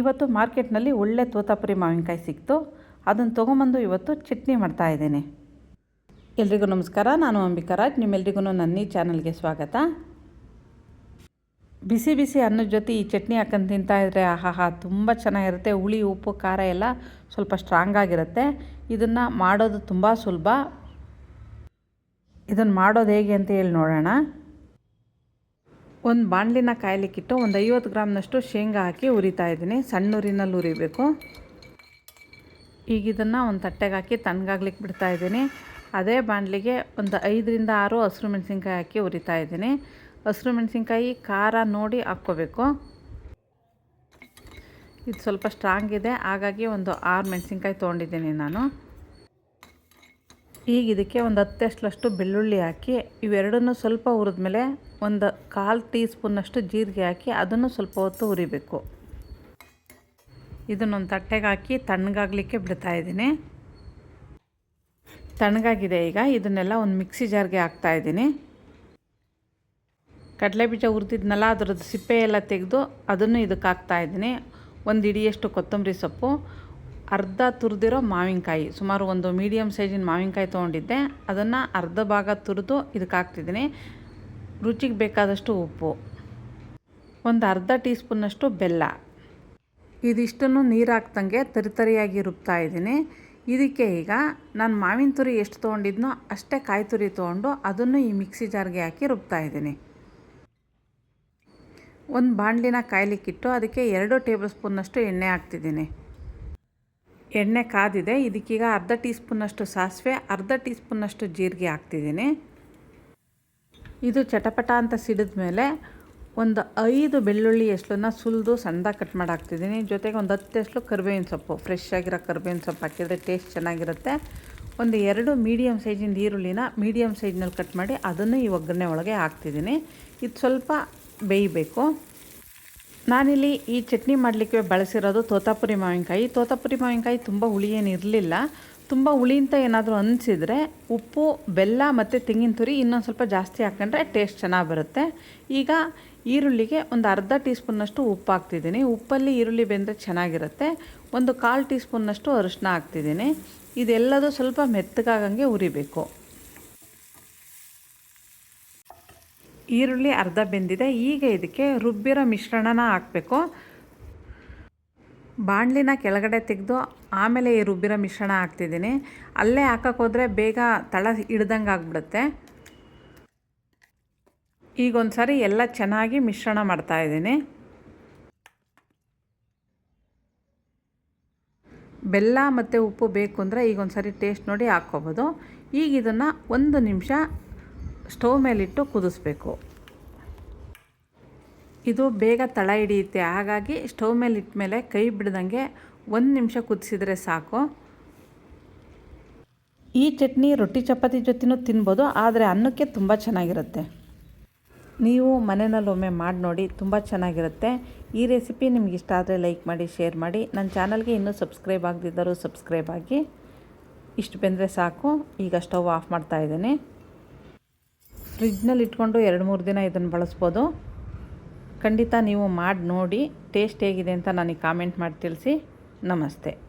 ಇವತ್ತು ಮಾರ್ಕೆಟ್ನಲ್ಲಿ ಒಳ್ಳೆ ತೋತಾಪುರಿ ಮಾವಿನಕಾಯಿ ಸಿಕ್ತು. ಅದನ್ನು ತೊಗೊಂಬಂದು ಇವತ್ತು ಚಟ್ನಿ ಮಾಡ್ತಾ ಇದ್ದೇನೆ. ಎಲ್ರಿಗೂ ನಮಸ್ಕಾರ, ನಾನು ಅಂಬಿಕರಾಜ್ ನಿಮ್ಮೆಲ್ರಿಗೂ ನನ್ನ ಈ ಚಾನಲ್ಗೆ ಸ್ವಾಗತ. ಬಿಸಿ ಬಿಸಿ ಅನ್ನದ ಜೊತೆ ಈ ಚಟ್ನಿ ಹಾಕೊಂಡು ತಿಂತಾ ಇದ್ದರೆ ಆಹಾಹಾ, ತುಂಬ ಚೆನ್ನಾಗಿರುತ್ತೆ. ಹುಳಿ, ಉಪ್ಪು, ಖಾರ ಎಲ್ಲ ಸ್ವಲ್ಪ ಸ್ಟ್ರಾಂಗ್ ಆಗಿರುತ್ತೆ. ಇದನ್ನು ಮಾಡೋದು ತುಂಬ ಸುಲಭ. ಇದನ್ನು ಮಾಡೋದು ಹೇಗೆ ಅಂತ ಹೇಳಿ ನೋಡೋಣ. ಒಂದು ಬಾಣಲಿನ ಕಾಯಲಿಕ್ಕಿಟ್ಟು ಒಂದು ಐವತ್ತು ಗ್ರಾಮ್ನಷ್ಟು ಶೇಂಗಾ ಹಾಕಿ ಉರಿತಾ ಇದ್ದೀನಿ. ಸಣ್ಣ ಉರಿನಲ್ಲಿ ಉರಿಬೇಕು. ಈಗ ಇದನ್ನು ಒಂದು ತಟ್ಟೆಗೆ ಹಾಕಿ ತಣ್ಣಗಾಗ್ಲಿಕ್ಕೆ ಬಿಡ್ತಾ ಇದ್ದೀನಿ. ಅದೇ ಬಾಣಲಿಗೆ ಒಂದು ಐದರಿಂದ ಆರು ಹಸಿರು ಮೆಣಸಿನ್ಕಾಯಿ ಹಾಕಿ ಉರಿತಾ ಇದ್ದೀನಿ. ಹಸಿರು ಮೆಣಸಿನ್ಕಾಯಿ ಖಾರ ನೋಡಿ ಹಾಕ್ಕೋಬೇಕು. ಇದು ಸ್ವಲ್ಪ ಸ್ಟ್ರಾಂಗ್ ಇದೆ. ಹಾಗಾಗಿ ಒಂದು ಆರು ಮೆಣಸಿನ್ಕಾಯಿ ತೊಗೊಂಡಿದ್ದೀನಿ ನಾನು. ಈಗ ಇದಕ್ಕೆ ಒಂದು ಹತ್ತಷ್ಟಷ್ಟು ಬೆಳ್ಳುಳ್ಳಿ ಹಾಕಿ ಇವೆರಡನ್ನೂ ಸ್ವಲ್ಪ ಹುರಿದ್ಮೇಲೆ ಒಂದು ಕಾಲು ಟೀ ಸ್ಪೂನಷ್ಟು ಜೀರಿಗೆ ಹಾಕಿ ಅದನ್ನು ಸ್ವಲ್ಪ ಹೊತ್ತು ಹುರಿಬೇಕು. ಇದನ್ನೊಂದು ತಟ್ಟೆಗೆ ಹಾಕಿ ತಣ್ಣಗಾಗಲಿಕ್ಕೆ ಬಿಡ್ತಾ ಇದ್ದೀನಿ. ತಣ್ಣಗಾಗಿದೆ ಈಗ, ಇದನ್ನೆಲ್ಲ ಒಂದು ಮಿಕ್ಸಿ ಜಾರ್ಗೆ ಹಾಕ್ತಾ ಇದ್ದೀನಿ. ಕಡಲೆ ಬೀಜ ಹುರಿದಿದ್ನಲ್ಲ, ಅದರದ್ದು ಸಿಪ್ಪೆ ಎಲ್ಲ ತೆಗೆದು ಅದನ್ನು ಇದಕ್ಕೆ ಹಾಕ್ತಾ ಇದ್ದೀನಿ. ಒಂದು ಇಡಿಯಷ್ಟು ಕೊತ್ತಂಬರಿ ಸೊಪ್ಪು, ಅರ್ಧ ತುರಿದಿರೋ ಮಾವಿನಕಾಯಿ, ಸುಮಾರು ಒಂದು ಮೀಡಿಯಮ್ ಸೈಜಿನ ಮಾವಿನಕಾಯಿ ತೊಗೊಂಡಿದ್ದೆ. ಅದನ್ನು ಅರ್ಧ ಭಾಗ ತುರಿದು ಇದಕ್ಕೆ ಹಾಕ್ತಿದ್ದೀನಿ. ರುಚಿಗೆ ಬೇಕಾದಷ್ಟು ಉಪ್ಪು. ಒಂದು ಅರ್ಧ ಟೀ ಸ್ಪೂನ್ನಷ್ಟು ಬೆಲ್ಲ. ಇದಿಷ್ಟನ್ನು ನೀರು ಹಾಕ್ದಂಗೆ ತರಿತರಿಯಾಗಿ ರುಬ್ತಾ ಇದ್ದೀನಿ. ಇದಕ್ಕೆ ಈಗ ನಾನು ಮಾವಿನ ತುರಿ ಎಷ್ಟು ತೊಗೊಂಡಿದ್ನೋ ಅಷ್ಟೇ ಕಾಯಿ ತುರಿ ತೊಗೊಂಡು ಅದನ್ನು ಈ ಮಿಕ್ಸಿ ಜಾರ್ಗೆ ಹಾಕಿ ರುಬ್ತಾ ಇದ್ದೀನಿ. ಒಂದು ಬಾಣಲಿನ ಕಾಯ್ಲಿಕ್ಕಿಟ್ಟು ಅದಕ್ಕೆ ಎರಡು ಟೇಬಲ್ ಸ್ಪೂನಷ್ಟು ಎಣ್ಣೆ ಹಾಕ್ತಿದ್ದೀನಿ. ಎಣ್ಣೆ ಕಾದಿದೆ, ಇದಕ್ಕೀಗ ಅರ್ಧ ಟೀ ಸ್ಪೂನಷ್ಟು ಸಾಸಿವೆ, ಅರ್ಧ ಟೀ ಸ್ಪೂನಷ್ಟು ಜೀರಿಗೆ ಹಾಕ್ತಿದ್ದೀನಿ. ಇದು ಚಟಪಟ ಅಂತ ಸಿಡಿದ ಮೇಲೆ ಒಂದು ಐದು ಬೆಳ್ಳುಳ್ಳಿ ಎಷ್ಟನ್ನ ಸುಲಿದು ಸಣ್ಣ ಕಟ್ ಮಾಡಿ ಹಾಕ್ತಿದ್ದೀನಿ. ಜೊತೆಗೆ ಒಂದು ಹತ್ತು ಎಸ್ಲು ಕರ್ಬೇವಿನ ಸೊಪ್ಪು. ಫ್ರೆಶ್ ಆಗಿರೋ ಕರ್ಬೇವಿನ ಸೊಪ್ಪು ಹಾಕಿದರೆ ಟೇಸ್ಟ್ ಚೆನ್ನಾಗಿರುತ್ತೆ. ಒಂದು ಎರಡು ಮೀಡಿಯಮ್ ಸೈಜಿಂದ ಈರುಳ್ಳಿನ ಮೀಡಿಯಮ್ ಸೈಜ್ನಲ್ಲಿ ಕಟ್ ಮಾಡಿ ಅದನ್ನು ಈ ಒಗ್ಗರಣೆ ಒಳಗೆ ಹಾಕ್ತಿದ್ದೀನಿ. ಇದು ಸ್ವಲ್ಪ ಬೇಯಬೇಕು. ನಾನಿಲ್ಲಿ ಈ ಚಟ್ನಿ ಮಾಡಲಿಕ್ಕೆ ಬಳಸಿರೋದು ತೋತಾಪುರಿ ಮಾವಿನಕಾಯಿ. ತೋತಾಪುರಿ ಮಾವಿನಕಾಯಿ ತುಂಬ ಹುಳಿ ಏನು ಇರಲಿಲ್ಲ. ತುಂಬ ಹುಳಿ ಅಂತ ಏನಾದರೂ ಅನಿಸಿದರೆ ಉಪ್ಪು, ಬೆಲ್ಲ ಮತ್ತು ತೆಂಗಿನ ತುರಿ ಇನ್ನೊಂದು ಸ್ವಲ್ಪ ಜಾಸ್ತಿ ಹಾಕ್ಕೊಂಡ್ರೆ ಟೇಸ್ಟ್ ಚೆನ್ನಾಗಿ ಬರುತ್ತೆ. ಈಗ ಈರುಳ್ಳಿಗೆ ಒಂದು ಅರ್ಧ ಟೀ ಸ್ಪೂನ್ನಷ್ಟು ಉಪ್ಪು ಹಾಕ್ತಿದ್ದೀನಿ. ಉಪ್ಪಲ್ಲಿ ಈರುಳ್ಳಿ ಬೆಂದರೆ ಚೆನ್ನಾಗಿರುತ್ತೆ. ಒಂದು ಕಾಲು ಟೀ ಸ್ಪೂನ್ನಷ್ಟು ಅರಿಶಿನ ಹಾಕ್ತಿದ್ದೀನಿ. ಇದೆಲ್ಲದೂ ಸ್ವಲ್ಪ ಮೆತ್ತಗಾಗಂಗೆ ಉರಿಬೇಕು. ಈರುಳ್ಳಿ ಅರ್ಧ ಬೆಂದಿದೆ. ಈಗ ಇದಕ್ಕೆ ರುಬ್ಬಿರೋ ಮಿಶ್ರಣನ ಹಾಕಬೇಕು. ಬಾಣಲಿನ ಕೆಳಗಡೆ ತೆಗೆದು ಆಮೇಲೆ ಈ ರುಬ್ಬಿರೋ ಮಿಶ್ರಣ ಹಾಕ್ತಿದ್ದೀನಿ. ಅಲ್ಲೇ ಹಾಕೋಕ್ಕೋದ್ರೆ ಬೇಗ ತಳ ಹಿಡ್ದಂಗೆ ಆಗಿಬಿಡುತ್ತೆ. ಈಗ ಒಂದು ಸಾರಿ ಎಲ್ಲ ಚೆನ್ನಾಗಿ ಮಿಶ್ರಣ ಮಾಡ್ತಾಯಿದ್ದೀನಿ ಬೆಲ್ಲ ಮತ್ತು ಉಪ್ಪು ಬೇಕು ಅಂದರೆ ಈಗ ಟೇಸ್ಟ್ ನೋಡಿ ಹಾಕ್ಕೋಬೋದು. ಈಗ ಇದನ್ನು ಒಂದು ನಿಮಿಷ ಸ್ಟವ್ ಮೇಲಿಟ್ಟು ಕುದಿಸ್ಬೇಕು. ಇದು ಬೇಗ ತಳ ಹಿಡಿಯುತ್ತೆ. ಹಾಗಾಗಿ ಸ್ಟವ್ ಮೇಲೆ ಇಟ್ಟ ಮೇಲೆ ಕೈ ಬಿಡ್ದಂಗೆ ಒಂದು ನಿಮಿಷ ಕುದಿಸಿದರೆ ಸಾಕು. ಈ ಚಟ್ನಿ ರೊಟ್ಟಿ ಚಪಾತಿ ಜೊತೆನೂ ತಿನ್ಬೋದು, ಆದರೆ ಅನ್ನಕ್ಕೆ ತುಂಬ ಚೆನ್ನಾಗಿರುತ್ತೆ. ನೀವು ಮನೆಯಲ್ಲಿ ಒಮ್ಮೆ ಮಾಡಿ ನೋಡಿ ತುಂಬ ಚೆನ್ನಾಗಿರುತ್ತೆ. ಈ ರೆಸಿಪಿ ನಿಮ್ಗೆ ಇಷ್ಟ ಆದರೆ ಲೈಕ್ ಮಾಡಿ, ಶೇರ್ ಮಾಡಿ. ನನ್ನ ಚಾನಲ್ಗೆ ಇನ್ನೂ ಸಬ್ಸ್ಕ್ರೈಬ್ ಆಗದಿದ್ದರೂ ಸಬ್ಸ್ಕ್ರೈಬ್ ಆಗಿ. ಇಷ್ಟು ಬೆಂದರೆ ಸಾಕು. ಈಗ ಸ್ಟವ್ ಆಫ್ ಮಾಡ್ತಾ ಇದ್ದೀನಿ. ಫ್ರಿಜ್ನಲ್ಲಿ ಇಟ್ಕೊಂಡು ಎರಡು ಮೂರು ದಿನ ಇದನ್ನು ಬಳಸ್ಬೋದು. ಖಂಡಿತ ನೀವು ಮಾಡಿ ನೋಡಿ ಟೇಸ್ಟ್ ಹೇಗಿದೆ ಅಂತ ನನಗೆ ಕಾಮೆಂಟ್ ಮಾಡಿ ತಿಳಿಸಿ. ನಮಸ್ತೆ.